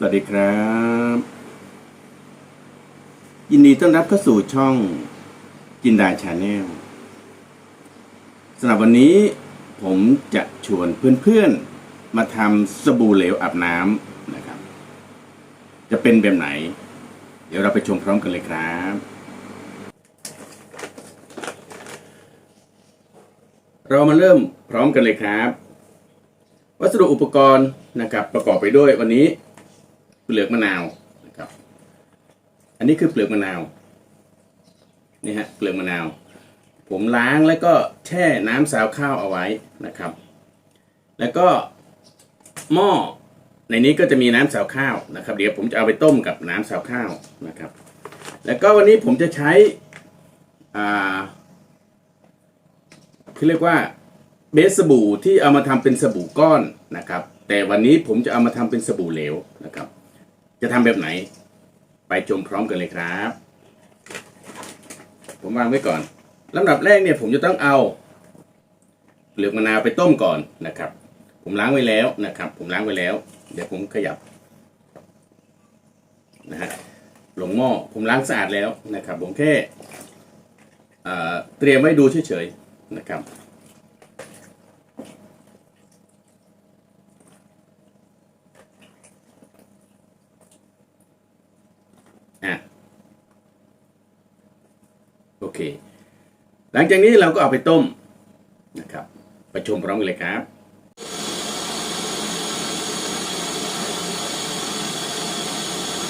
สวัสดีครับ ยินดีต้อนรับเข้าสู่ช่องจินดาชาแนลสำหรับวันนี้ผมจะชวนเพื่อนๆ มาทำสบู่เหลวอาบน้ำนะครับ จะเป็นแบบไหน เดี๋ยวเราไปชมพร้อมกันเลยครับเรามาเริ่มพร้อมกันเลยครับ วัสดุอุปกรณ์นะครับ ประกอบไปด้วยวันนี้ เปลือกมะนาวนะครับ อันนี้คือเปลือกมะนาวนี่ฮะเปลือกมะนาว ผมล้างแล้วก็แช่น้ำสาวข้าวเอาไว้นะครับ แล้วก็หม้อในนี้ก็จะมีน้ำสาวข้าวนะครับ เดี๋ยวผมจะเอาไปต้มกับน้ำสาวข้าวนะครับ แล้วก็วันนี้ผมจะใช้อ่าคือเรียกว่าเบสสบู่ที่เอามาทำเป็นสบู่ก้อนนะครับ แต่วันนี้ผมจะเอามาทำเป็นสบู่เหลวนะครับ จะทำแบบไหน ไปชมพร้อมกันเลยครับ ผมวางไว้ก่อนลำดับแรกเนี่ยผมจะต้องเอาเปลือกมะนาวไปต้มก่อนนะครับ ผมล้างไว้แล้วนะครับ ผมล้างไว้แล้ว เดี๋ยวผมขยับนะฮะลงหม้อผมล้างสะอาดแล้วนะครับ ผมแค่เอ่อเตรียมไว้ดูเฉยๆนะครับ อะโอเค หลังจากนี้เราก็เอาไปต้มนะครับไปชมพร้อมกันเลยครับ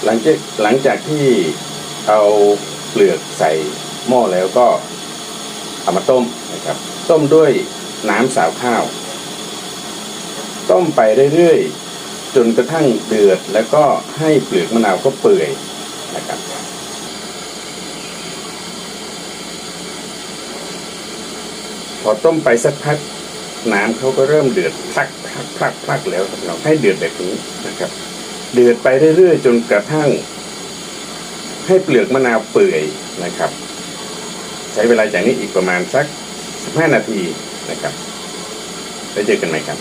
หลังจากหลังจากที่เอาเปลือกใส่หม้อแล้วก็เอามาต้มนะครับ ต้มด้วยน้ำสาวข้าว ต้มไปเรื่อยๆ จนกระทั่งเดือดแล้วก็ให้เปลือกมะนาวก็เปื่อย นะครับพอต้มไปสักพักน้ำเขาก็เริ่มเดือดพลักพลักพลักพลักแล้วเราให้เดือดแบบนี้นะครับ เดือดไปเรื่อยๆ จนกระทั่ง ให้เปลือกมะนาวเปื่อยนะครับ ใช้เวลาจากนี้อีกประมาณสัก 15 นาทีนะครับแล้วเจอกันใหม่ครับ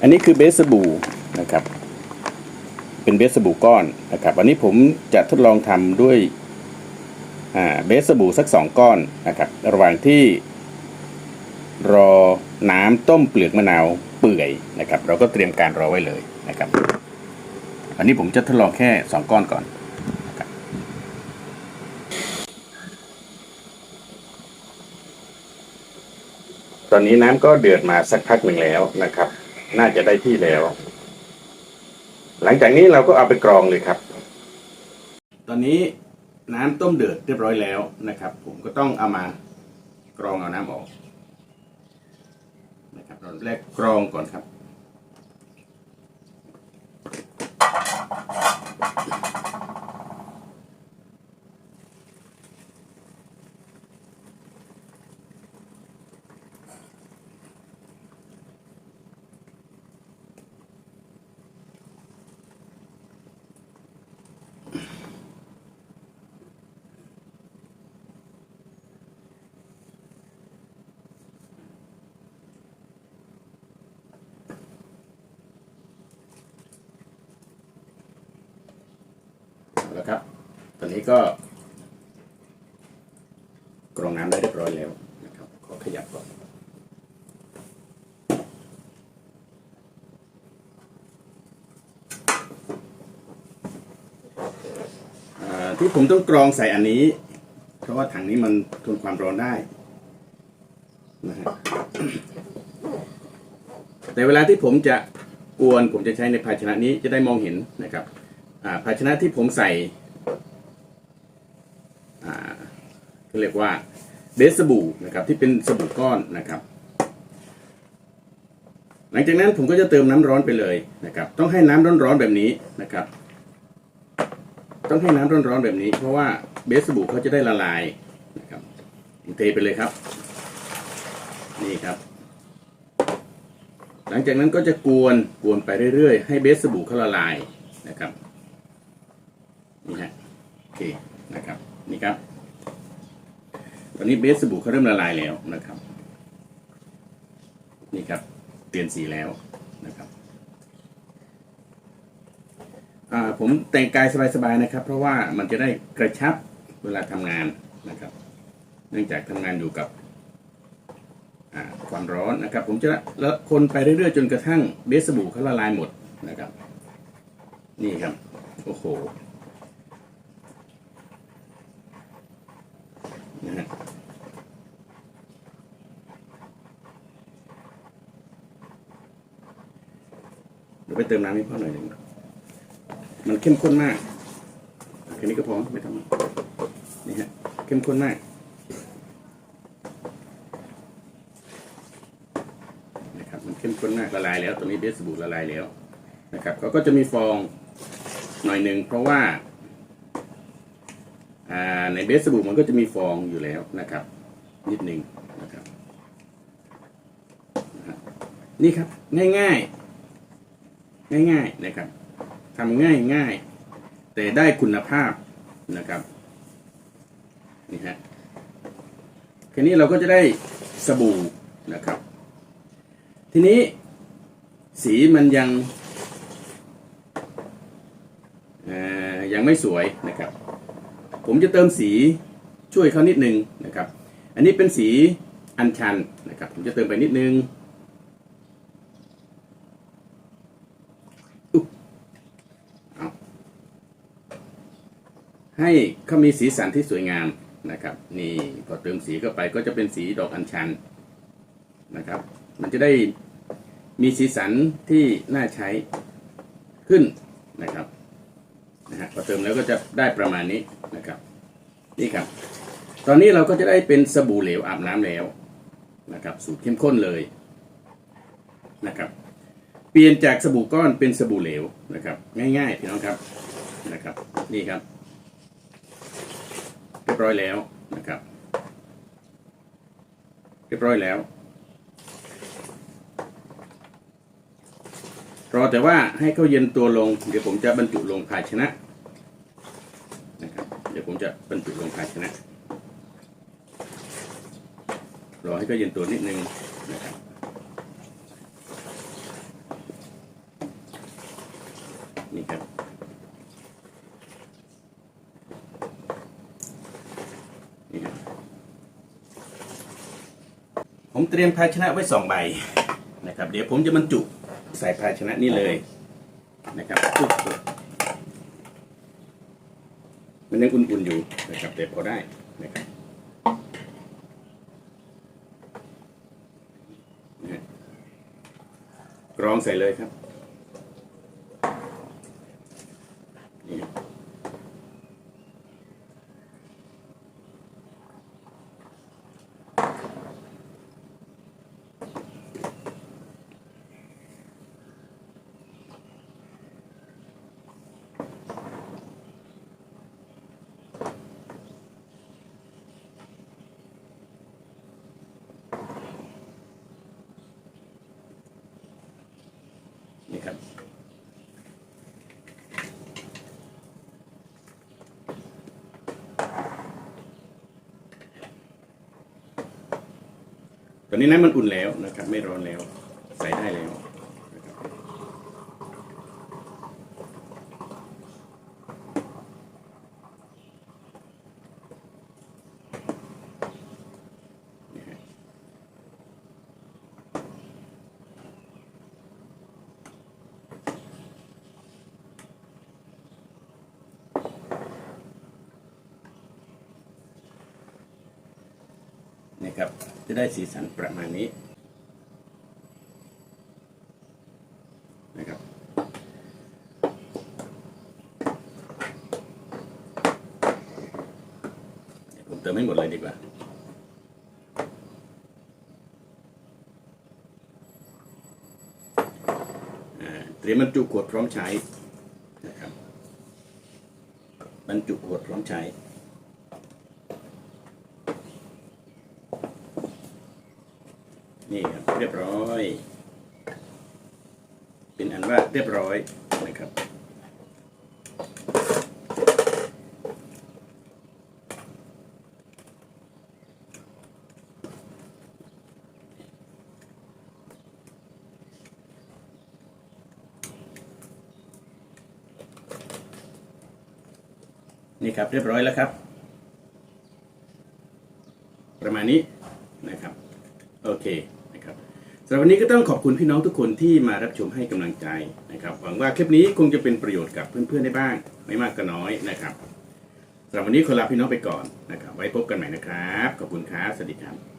อันนี้คือเบสสบู่นะครับ เป็นเบสสบู่ก้อนนะครับอันนี้ผมจะทดลองทำด้วยเบสสบู่สักสองก้อนนะครับระหว่างที่รอน้ำต้มเปลือกมะนาวเปื่อยนะครับ เราก็เตรียมการรอไว้เลยนะครับ อันนี้ผมจะทดลองแค่สองก้อนก่อนตอนนี้น้ำก็เดือดมาสักพักหนึ่งแล้วนะครับ น่าจะได้ที่แล้ว หลังจากนี้เราก็เอาไปกรองเลยครับ ตอนนี้น้ำต้มเดือดเรียบร้อยแล้วนะครับ ผมก็ต้องเอามากรองเอาน้ำออกนะครับตอนแรกกรองก่อนครับ เอาละครับ ตอนนี้ก็กรองน้ำได้เรียบร้อยแล้วนะครับขอขยับก่อนที่ผมต้องกรองใส่อันนี้ เพราะว่าถังนี้มันทนความร้อนได้นะฮะแต่เวลาที่ผมจะกวนผมจะใช้ในภาชนะนี้จะได้มองเห็นนะครับ ภาชนะที่ผมใส่เขาเรียกว่าเบสสบู่นะครับที่เป็นสบู่ก้อนนะครับ หลังจากนั้นผมก็จะเติมน้ำร้อนไปเลยนะครับ ต้องให้น้ำร้อนๆแบบนี้นะครับ ต้องให้น้ำร้อนๆแบบนี้ เพราะว่าเบสสบู่เขาจะได้ละลายนะครับเทไปเลยครับ นี่ครับ หลังจากนั้นก็จะกวนกวนไปเรื่อยๆ ให้เบสสบู่เขาละลายนะครับ นี่ฮะโอเคนะครับนี่ครับ ตอนนี้เบสสบู่เขาเริ่มละลายแล้วนะครับ นี่ครับเปลี่ยนสีแล้วนะครับผมแต่งกายสบายๆนะครับ เพราะว่ามันจะได้กระชับเวลาทำงานนะครับ เนื่องจากทำงานอยู่กับความร้อนนะครับ ผมจะแล้วคนไปเรื่อยๆจนกระทั่งเบสบู่เขาละลายหมดนะครับ นี่ครับ โอ้โหนะฮะ เดี๋ยวไปเติมน้ำให้พ่อหน่อยหนึ่งมันเข้มข้นมากแค่นี้ก็พอไม่ต้องนี่ฮะเข้มข้นมากนะครับมันเข้มข้นมากละลายแล้ว ตัวนี้เบสบู่ละลายแล้วนะครับเขาก็จะมีฟองหน่อยหนึ่งเพราะว่าในเบสสบู่มันก็จะมีฟองอยู่แล้วนะครับ นิดหนึ่งนะครับนี่ครับ ง่ายๆ ง่ายๆนะครับทำง่ายง่ายๆแต่ได้คุณภาพนะครับนี่ฮะแค่นี้เราก็จะได้สบู่นะครับ ทีนี้สีมันยังยังไม่สวยนะครับ ผมจะเติมสีช่วยเขานิดนึงนะครับ อันนี้เป็นสีอัญชันนะครับ ผมจะเติมไปนิดนึงอุ๊บเอา ให้เขามีสีสันที่สวยงามนะครับ นี่พอเติมสีเข้าไปก็จะเป็นสีดอกอัญชันนะครับ มันจะได้มีสีสันที่น่าใช้ขึ้นนะครับนะฮะพอเติมแล้วก็จะได้ประมาณนี้นะครับ นี่ครับ ตอนนี้เราก็จะได้เป็นสบู่เหลวอาบน้ำแล้วนะครับ สูตรเข้มข้นเลยนะครับ เปลี่ยนจากสบู่ก้อนเป็นสบู่เหลวนะครับ ง่ายๆพี่น้องครับนะครับ นี่ครับ ยบร้อยแล้วนะครับ เรียบร้อยแล้วรอแต่ว่าให้เขาเย็นตัวลง เดี๋ยวผมจะบรรจุลงภาชนะนะครับ เดี๋ยวผมจะบรรจุลงภาชนะรอให้เขาเย็นตัวนิดนึงนะครับนี่ครับ นี่ครับ ผมเต รียมภาชนะไว้สองใบนะครับ เดี๋ยวผมจะบรรจุใส่ภาชนะนี้เลยนะครับอุ๊บมันยังอุ่นๆอยู่นะครับแต่พอได้นะครับนะฮะกรองใส่เลยครับ นี่ครับ ตอนนี้น้ำมันอุ่นแล้วนะครับ ไม่ร้อนแล้ว ใส่ได้แล้วนะครับนี่ฮะ นี่ครับ จะได้สีสันประมาณนี้นะครับผมเติมให้หมดเลยดีกว่าเตรียมบรรจุขวดพร้อมใช้นะครับบรรจุขวดพร้อมใช้ นี่ครับเรียบร้อย เป็นอันว่าเรียบร้อยนะครับ นี่ครับเรียบร้อยแล้วครับ ประมาณนี้นะครับโอเค สำหรับวันนี้ก็ต้องขอบคุณพี่น้องทุกคนที่มารับชมให้กำลังใจนะครับ หวังว่าคลิปนี้คงจะเป็นประโยชน์กับเพื่อนๆได้บ้าง ไม่มากก็น้อยนะครับสำหรับวันนี้ขอลาพี่น้องไปก่อนนะครับ ไว้พบกันใหม่นะครับ ขอบคุณครับ สวัสดีครับ